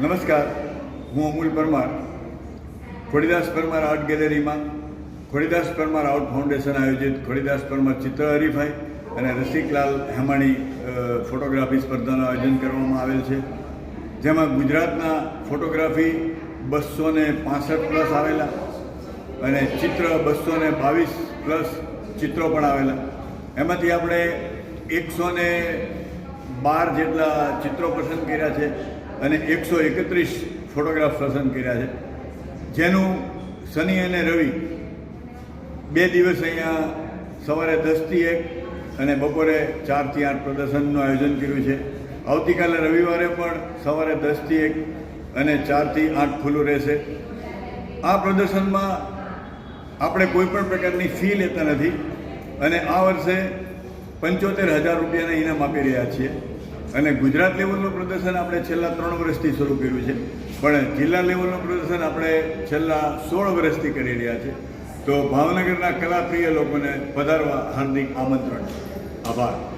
નમસ્કાર, હું અમૂલ પરમાર. ખોડીદાસ પરમાર આર્ટ ગેલેરીમાં, ખોડીદાસ પરમાર આર્ટ ફાઉન્ડેશન આયોજિત ખોડીદાસ પરમાર ચિત્ર હરીફાઈ અને રસિકલાલ હેમાણી ફોટોગ્રાફી સ્પર્ધાનું આયોજન કરવામાં આવેલ છે. જેમાં ગુજરાતના ફોટોગ્રાફી બસો ને પાસઠ પ્લસ આવેલા અને ચિત્ર બસો ને બાવીસ પ્લસ ચિત્રો પણ આવેલા. એમાંથી આપણે એકસો ને બાર જેટલા ચિત્રો પસંદ કર્યા છે. અને એકસો એકત્રીસ ફોટોગ્રાફ પસંદ કર્યા છે. જેનું શનિ અને રવિ બે દિવસ અહીંયા સવારે દસથી એક અને બપોરે ચારથી આઠ પ્રદર્શનનું આયોજન કર્યું છે. આવતીકાલે રવિવારે પણ સવારે દસથી એક અને ચારથી આઠ ખુલ્લું રહેશે. આ પ્રદર્શનમાં આપણે કોઈ પણ પ્રકારની ફી લેતા નથી અને આ વર્ષે પંચોતેર હજાર રૂપિયાના ઇનામ આપી રહ્યા છીએ. અને ગુજરાત લેવલનું પ્રદર્શન આપણે છેલ્લા ત્રણ વર્ષથી શરૂ કર્યું છે. પણ જિલ્લા લેવલનું પ્રદર્શન આપણે છેલ્લા સોળ વર્ષથી કરી રહ્યા છે. તો ભાવનગરના કલાપ્રિય લોકોને પધારવા હાર્દિક આમંત્રણ આભાર.